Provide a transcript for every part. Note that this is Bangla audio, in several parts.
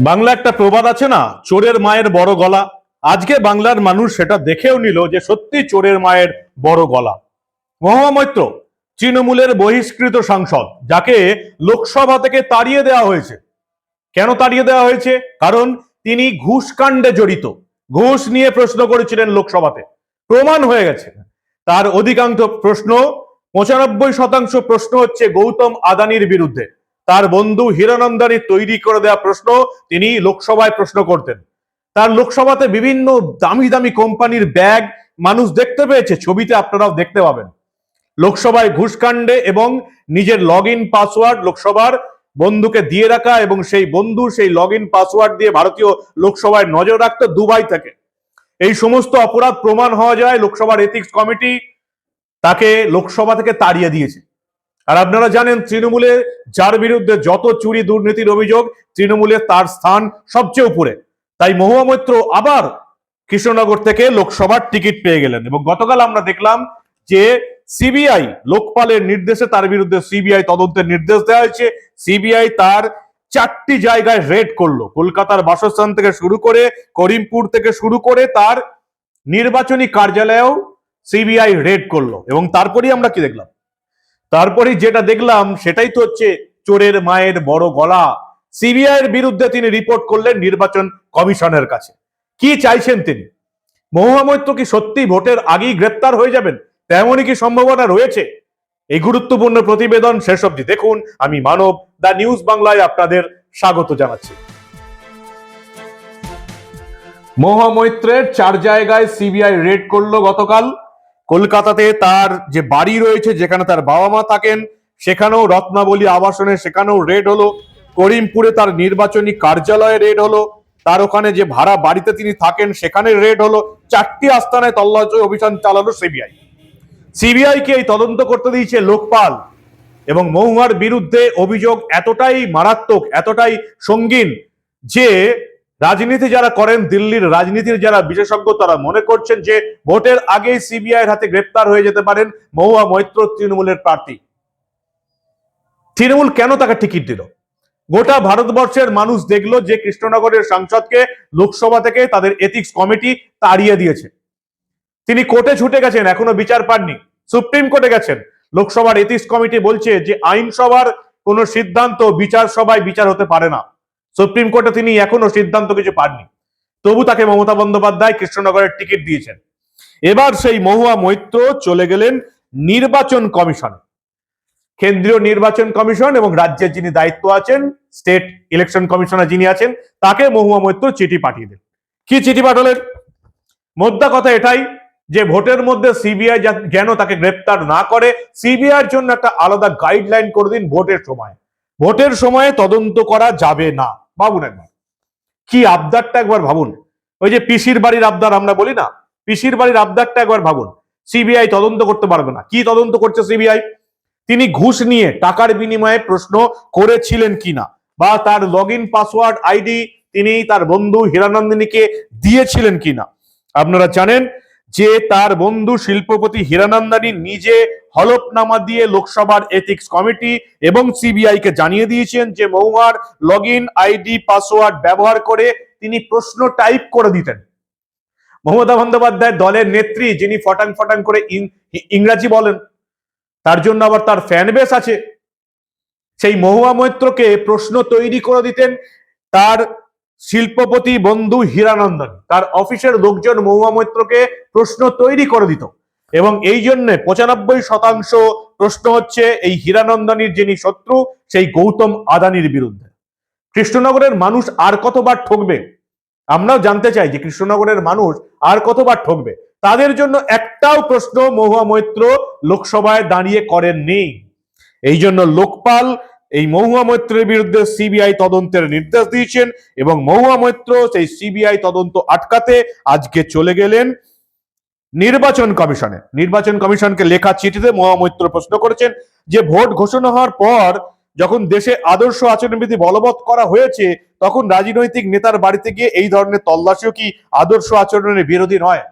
বাংলা একটা প্রবাদ আছে না, চোরের মায়ের বড় গলা। আজকে বাংলার মানুষ সেটা দেখেও নিল যে সত্যি চোরের মায়ের বড় গলা। মহুয়া মৈত্র, তৃণমূলের বহিষ্কৃত সাংসদ, যাকে লোকসভা থেকে তাড়িয়ে দেওয়া হয়েছে। কেন তাড়িয়ে দেওয়া হয়েছে? কারণ তিনি ঘুষকাণ্ডে জড়িত। ঘুষ নিয়ে প্রশ্ন করেছিলেন লোকসভাতে। প্রমাণ হয়ে গেছে। তার অধিকাংশ প্রশ্ন, পঁচানব্বই শতাংশ প্রশ্ন হচ্ছে গৌতম আদানির বিরুদ্ধে। তার বন্ধু হিরানন্দানি তৈরি করে দেওয়া প্রশ্ন, তিনি লোকসভায় প্রশ্ন করতেন। তার লোকসভাতে বিভিন্ন দামি দামি কোম্পানির ব্যাগ মানুষ দেখতে পেয়েছে, ছবিতে আপনারাও দেখতে পাবেন। লোকসভায় ঘুষকাণ্ডে এবং নিজের লগ ইন পাসওয়ার্ড লোকসভার বন্ধুকে দিয়ে রাখা এবং সেই বন্ধু সেই লগ ইন পাসওয়ার্ড দিয়ে ভারতীয় লোকসভায় নজর রাখতো দুবাই থেকে। এই সমস্ত অপরাধ প্রমাণ হওয়া যায়, লোকসভার এথিক্স কমিটি তাকে লোকসভা থেকে তাড়িয়ে দিয়েছে। আর আপনারা জানেন, তৃণমূলে যার বিরুদ্ধে যত চুরি দুর্নীতির অভিযোগ, তৃণমূলে তার স্থান সবচেয়ে উপরে। তাই মহুয়া মৈত্র আবার কৃষ্ণনগর থেকে লোকসভার টিকিট পেয়ে গেলেন এবং গতকাল আমরা দেখলাম যে সিবিআই লোকপালের নির্দেশে তার বিরুদ্ধে সিবিআই তদন্তের নির্দেশ দেওয়া হয়েছে। সিবিআই তার চারটি জায়গায় রেড করল। কলকাতার বাসস্থান থেকে শুরু করে করিমপুর থেকে শুরু করে তার নির্বাচনী কার্যালয়েও সিবিআই রেড করল। এবং তারপরেই আমরা কি দেখলাম? তারপরে যেটা দেখলাম সেটাই তো হচ্ছে চোরের মায়ের বড় গলা। সিবিআই এর বিরুদ্ধে তিনি রিপোর্ট করলেন নির্বাচন কমিশনের কাছে। কি চাইছেন তিনি? মহামৈত্র কি সত্যি ভোটের আগেই গ্রেপ্তার হয়ে যাবেন? তেমনই কি সম্ভাবনা রয়েছে? এই গুরুত্বপূর্ণ প্রতিবেদন শেষ অবধি দেখুন। আমি মানব দা নিউজ বাংলায় আপনাদের স্বাগত জানাচ্ছি। মহামৈত্রের চার জায়গায় সিবিআই রেড করল গতকাল। কলকাতাতে তার যে বাড়ি রয়েছে, যেখানে তার বাবা মা থাকেন, সেখানেও রত্নাবলী আবাসনে, সেখানেও রেড হলো। করিমপুরে তার নির্বাচনী কার্যালয়ে রেড হলো। তার ওখানে যে ভাড়া বাড়িতে তিনি থাকেন, সেখানে রেড হলো। চারটি আস্তানায় তল্লাশি অভিযান চালালো সিবিআই সিবিআই কে এই তদন্ত করতে দিয়েছে লোকপাল এবং মহুয়ার বিরুদ্ধে অভিযোগ এতটাই মারাত্মক, এতটাই সঙ্গীন যে রাজনীতি যারা করেন, দিল্লির রাজনীতির যারা বিশেষজ্ঞ, তারা মনে করছেন যে ভোটের আগেই সিবিআই এর হাতে গ্রেপ্তার হয়ে যেতে পারেন মহুয়া মৈত্র তৃণমূলের প্রার্থী। তৃণমূল কেন তাকে টিকিট দিল? গোটা ভারতবর্ষের মানুষ দেখল যে কৃষ্ণনগরের সাংসদকে লোকসভা থেকে তাদের এথিক্স কমিটি তাড়িয়ে দিয়েছে। তিনি কোর্টে ছুটে গেছেন, এখনও বিচার পাননি। সুপ্রিম কোর্টে গেছেন। লোকসভার এথিক্স কমিটি বলছে যে আইনসভার কোনো সিদ্ধান্ত বিচার সভায় বিচার হতে পারে না। সুপ্রিম কোর্টে তিনি এখনও সিদ্ধান্ত কিছু পাননি। তবু তাকে মমতা বন্দ্যোপাধ্যায় কৃষ্ণনগরের টিকিট দিয়েছেন। এবার সেই মহুয়া মৈত্র চলে গেলেন নির্বাচন কমিশনে। কেন্দ্রীয় নির্বাচন কমিশন এবং রাজ্যের যিনি দায়িত্ব আছেন, স্টেট ইলেকশন কমিশনার যিনি আছেন, তাকে মহুয়া মৈত্র চিঠি পাঠিয়ে দেন কি চিঠি পাঠালেন? মোদ্দা কথা এটাই যে ভোটের মধ্যে সিবিআই যেন তাকে গ্রেপ্তার না করে, সিবিআই জন্য একটা আলাদা গাইডলাইন করে দিন ভোটের সময়। ভোটের সময়ে তদন্ত করা যাবে না। ভাবুন একবার। কি আবদারটা একবার ভাবুন। ওই যে পিসির বাড়ির আবদার আমরা বলি না, পিসির বাড়ির আবদারটা একবার ভাবুন। সিবিআই তদন্ত করতে পারবে না। কি তদন্ত করছে সিবিআই? তিনি ঘুষ নিয়ে টাকার বিনিময়ে প্রশ্ন করেছিলেন কিনা? বা তার লগ ইন পাসওয়ার্ড আইডি তিনি তার বন্ধু হীরানন্দিনীকে দিয়েছিলেন কিনা? আপনারা জানেন যে তার বন্ধু শিল্পপতি হীরানন্দানী নিজে হলফনামা দিয়ে লোকসভার এথিক্স কমিটি এবং সিবিআই কে জানিয়ে দিয়েছেন যে মহুয়ার লগ আইডি পাসওয়ার্ড ব্যবহার করে তিনি প্রশ্ন টাইপ করে দিতেন। মমতা বন্দ্যোপাধ্যায় দলের নেত্রী যিনি ফটাং ফটাং করে ইংরাজি বলেন, তার জন্য আবার তার ফ্যান বেস আছে। সেই মহুয়া মৈত্রকে প্রশ্ন তৈরি করে দিতেন, তার শিল্পপতি বন্ধু হীরানন্দন, তার অফিসের লোকজন মহুয়া মৈত্রকে প্রশ্ন তৈরি করে দিত। এবং এই জন্য পঁচানব্বই শতাংশ প্রশ্ন হচ্ছে এই হীরানন্দনীর যিনি শত্রু, সেই গৌতম আদানির বিরুদ্ধে। কৃষ্ণনগরের মানুষ আর কতবার ঠকবে? আমরাও জানতে চাই যে কৃষ্ণনগরের মানুষ আর কতবার ঠকবে। তাদের জন্য একটাও প্রশ্ন মহুয়া মৈত্র লোকসভায় দাঁড়িয়ে করেননি। এই জন্য লোকপাল এই মহুয়া মৈত্রের বিরুদ্ধে সিবিআই তদন্তের নির্দেশ দিয়েছেন এবং মহুয়া মৈত্র সেই সিবিআই তদন্ত আটকাতে আজকে চলে গেলেন নির্বাচন কমিশনে। নির্বাচন কমিশনকে লেখা চিঠিতে মহুয়া মৈত্র প্রশ্ন করেছেন যে ভোট ঘোষণা হওয়ার পর যখন দেশে আদর্শ আচরণবিধি বলবৎ করা হয়েছে, তখন রাজনৈতিক নেতার বাড়িতে গিয়ে এই ধরনের তল্লাশিও কি আদর্শ আচরণের বিরোধী নয়?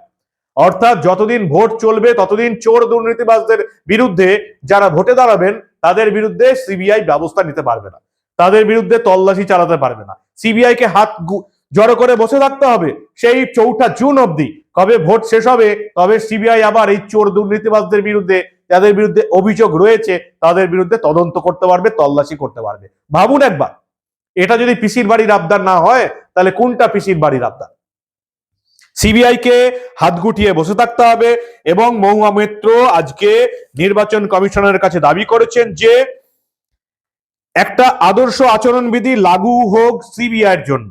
অর্থাৎ যতদিন ভোট চলবে, ততদিন চোর দুর্নীতিবাজদের বিরুদ্ধে যারা ভোটে দাঁড়াবেন তাদের বিরুদ্ধে সিবিআই ব্যবস্থা নিতে পারবে না। তাদের বিরুদ্ধে তল্লাশি চালাতে পারবে না। সিবিআই কে হাত জড়ো করে বসে থাকতে হবে সেই চৌঠা জুন অবধি। কবে ভোট শেষ হবে, তবে সিবিআই আবার এই চোর দুর্নীতিবাজদের বিরুদ্ধে, যাদের বিরুদ্ধে অভিযোগ রয়েছে, তাদের বিরুদ্ধে তদন্ত করতে পারবে, তল্লাশি করতে পারবে। ভাবুন একবার, এটা যদি পিসির বাড়ির আবদার না হয়, তাহলে কোনটা পিসির বাড়ির আবদার? সিবিআই কে হাত গুটিয়ে বসে থাকতে হবে এবং মহুয়া মৈত্র আজকে নির্বাচন কমিশনের কাছে দাবি করেছেন যে একটা আদর্শ আচরণবিধি লাগু হোক সিবিআই এর জন্য।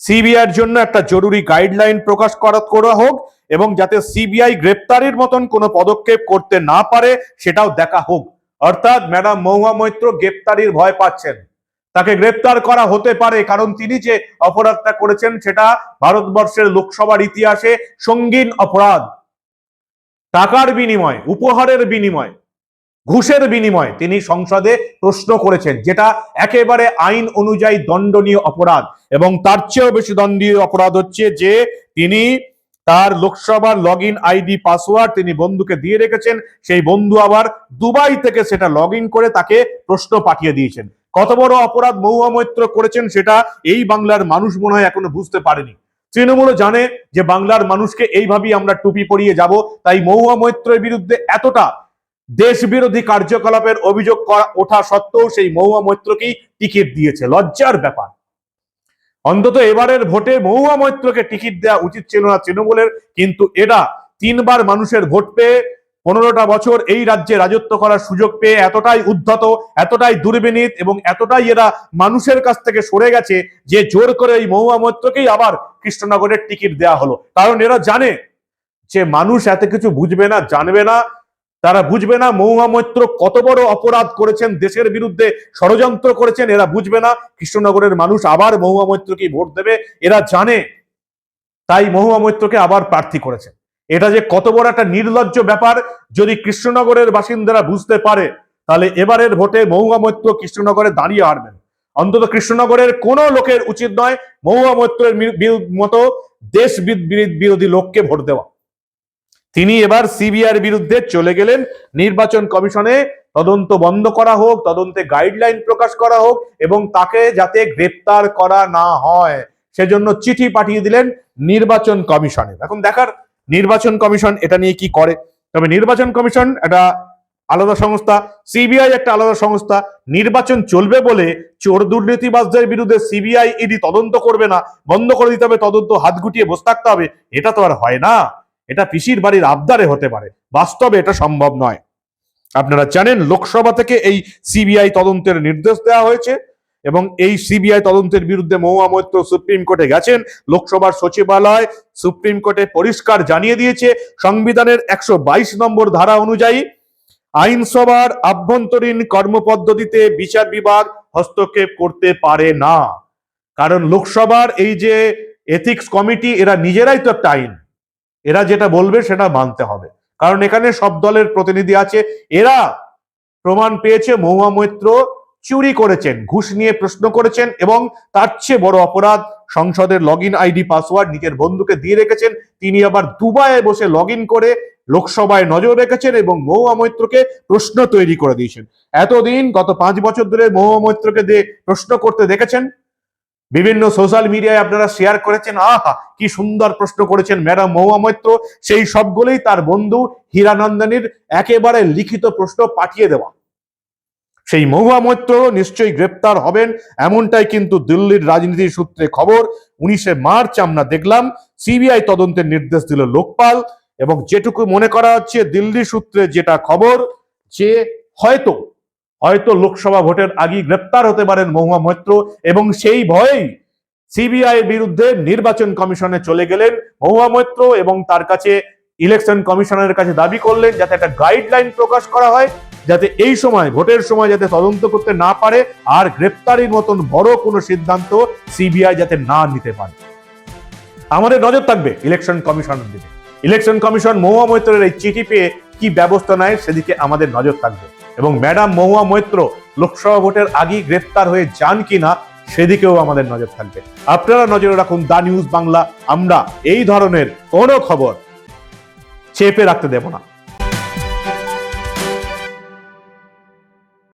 সিবিআই এর জন্য একটা জরুরি গাইডলাইন প্রকাশ করা করা হোক এবং যাতে সিবিআই গ্রেপ্তারির মতন কোনো পদক্ষেপ করতে না পারে সেটাও দেখা হোক। অর্থাৎ ম্যাডাম মহুয়া মৈত্র গ্রেপ্তারির ভয় পাচ্ছেন। তাকে গ্রেপ্তার করা হতে পারে। কারণ তিনি যে অপরাধটা করেছেন সেটা ভারতবর্ষের লোকসভার ইতিহাসে সঙ্গীন অপরাধ। টাকার বিনিময়, উপহারের বিনিময়, ঘুষের বিনিময় তিনি সংসদে প্রশ্ন করেছেন, যেটা একেবারে আইন অনুযায়ী দণ্ডনীয় অপরাধ এবং তার চেয়েও বেশি দণ্ডনীয় অপরাধ হচ্ছে যে তিনি তার লোকসভার লগ আইডি, পাসওয়ার্ড তিনি বন্ধুকে দিয়ে রেখেছেন, সেই বন্ধু আবার দুবাই থেকে সেটা লগ করে তাকে প্রশ্ন পাঠিয়ে দিয়েছেন। কত বড় অপরাধ মহুয়া মৈত্র করেছেন সেটা এই বাংলার মানুষ মনে হয় এখনও বুঝতে পারেনি। তৃণমূল জানে যে বাংলার মানুষকে এইভাবেই আমরা টুপি পরিয়ে যাব, তাই মহুয়া মৈত্রের বিরুদ্ধে এতটা দেশ বিরোধী কার্যকলাপের অভিযোগ করা ওঠা সত্ত্বেও সেই মহুয়া মৈত্রকেই টিকিট দিয়েছে। লজ্জার ব্যাপার। অন্তত এবারের ভোটে মহুয়া মৈত্রকে টিকিট দেওয়া উচিত ছিল না তৃণমূলের, কিন্তু এরা তিনবার মানুষের ভোট পেয়ে পনেরোটা বছর এই রাজ্যে রাজত্ব করার সুযোগ পেয়ে এতটাই উদ্ধত, এতটাই দুর্বিনীত এবং এতটাই এরা মানুষের কাছ থেকে সরে গেছে যে জোর করে এই মহুয়া মৈত্রকেই আবার কৃষ্ণনগরের টিকিট দেওয়া হলো। কারণ এরা জানে যে মানুষ এত কিছু বুঝবে না, জানবে না। তারা বুঝবে না মহুয়া মৈত্র কত বড় অপরাধ করেছেন, দেশের বিরুদ্ধে ষড়যন্ত্র করেছেন, এরা বুঝবে না। কৃষ্ণনগরের মানুষ আবার মহুয়া মৈত্রকে ভোট দেবে, এরা জানে। তাই মহুয়া মৈত্রকে আবার প্রার্থী করেছে এটা যে কত বড় একটা নির্লজ্জ ব্যাপার, যদি কৃষ্ণনগরের বাসিন্দারা বুঝতে পারে, তাহলে এবারের ভোটে মহুয়া মৈত্র কৃষ্ণনগরে দাঁড়িয়ে হারবেন। অন্তত কৃষ্ণনগরের কোন লোকের উচিত নয় মহুয়া মৈত্রের মতো দেশ বিরোধী লোককে ভোট দেওয়া। তিনি এবার সিবিআর বিরুদ্ধে চলে গেলেন। নির্বাচন কমিশনে তদন্ত বন্ধ করা হোক, তদন্তে গাইডলাইন প্রকাশ করা হোক এবং তাকে যাতে গ্রেপ্তার করা না হয়, সেজন্য চিঠি পাঠিয়ে দিলেন নির্বাচন কমিশনে। এখন দেখার নির্বাচন কমিশন এটা নিয়ে কি করে? তবে নির্বাচন কমিশন একটা আলাদা সংস্থা, সিবিআই একটা আলাদা সংস্থা। নির্বাচন চলবে বলে চোর দুর্নীতিবাজদের বিরুদ্ধে সিবিআই ইডি তদন্ত করবে না, বন্ধ করে দিতে হবে, তদন্ত হাত গুটিয়ে বসে থাকতে হবে। এটা তো আর হয় না। এটা পিসির বাড়ির আবদারে হতে পারে। বাস্তবে এটা সম্ভব নয়। আপনারা জানেন, লোকসভা থেকে এই সিবিআই তদন্তের নির্দেশ দেওয়া হয়েছে। এবং এই সিবিআই তদন্তের বিরুদ্ধে মহুয়া মৈত্র সুপ্রিম কোর্টে গেছেন। লোকসভার সচিবালয় সুপ্রিম কোর্টে পরিষ্কার জানিয়ে দিয়েছে, সংবিধানের একশো বাইশ নম্বর ধারা অনুযায়ী আইনসভার আভ্যন্তরীণ কর্মপদ্ধতিতে বিচার বিভাগ হস্তক্ষেপ করতে পারে না। কারণ লোকসভার এই যে এথিক্স কমিটি এরা নিজেরাই তো একটা আইন। এরা যেটা বলবে সেটা মানতে হবে। কারণ এখানে সব দলের প্রতিনিধি আছে। এরা প্রমাণ পেয়েছে মহুয়া মৈত্র চুরি করেছেন, ঘুষ নিয়ে প্রশ্ন করেছেন এবং তার চেয়ে বড় অপরাধ সংসদের লগ ইন আইডি পাসওয়ার্ড নিজের বন্ধুকে দিয়ে রেখেছেন। তিনি আবার দুবাইয়ে বসে লগ করে লোকসভায় নজর রেখেছেন এবং মহুয়া মৈত্রকে প্রশ্ন তৈরি করে দিয়েছেন। এতদিন, গত পাঁচ বছর ধরে মহুয়া মৈত্রকে দিয়ে প্রশ্ন করতে দেখেছেন? বিভিন্ন সোশ্যাল মিডিয়ায় আপনারা শেয়ার করেছেন, আহা, কি সুন্দর প্রশ্ন করেছেন ম্যাডাম মহুয়া মৈত্র। সেই সবগুলোই তার বন্ধু হীরানন্দনীর একেবারে লিখিত প্রশ্ন পাঠিয়ে দেওয়া। সেই মহুয়া মৈত্র নিশ্চয়ই গ্রেপ্তার হবেন, এমনটাই কিন্তু দিল্লির রাজনীতির সূত্রে খবর। উনিশে মার্চ আমরা দেখলাম, সিবিআই তদন্তের নির্দেশ দিল লোকপাল এবং যেটুকু মনে করা হচ্ছে, দিল্লি সূত্রে যেটা খবর যে হয়তো হয়তো লোকসভা ভোটের আগেই গ্রেপ্তার হতে পারেন মহুয়া মৈত্র এবং সেই ভয়েই সিবিআই এর বিরুদ্ধে নির্বাচন কমিশনে চলে গেলেন মহুয়া মৈত্র এবং তার কাছে ইলেকশন কমিশনের কাছে দাবি করলেন যাতে একটা গাইডলাইন প্রকাশ করা হয়। যাতে এই সময়, ভোটের সময় যাতে তদন্ত করতে না পারে আর গ্রেপ্তারির মতন বড় কোনো সিদ্ধান্ত সিবিআই যাতে না নিতে পারে। আমাদের নজর থাকবে ইলেকশন কমিশনের দিকে ইলেকশন কমিশন মহুয়া মৈত্রের এই চিঠি পেয়ে কি ব্যবস্থা নেয় সেদিকে আমাদের নজর থাকবে। এবং ম্যাডাম মহুয়া মৈত্র লোকসভা ভোটের আগেই গ্রেপ্তার হয়ে যান কিনা সেদিকেও আমাদের নজর থাকবে। আপনারা নজরে রাখুন দা নিউজ বাংলা। আমরা এই ধরনের কোনো খবর চেপে রাখতে দেব না।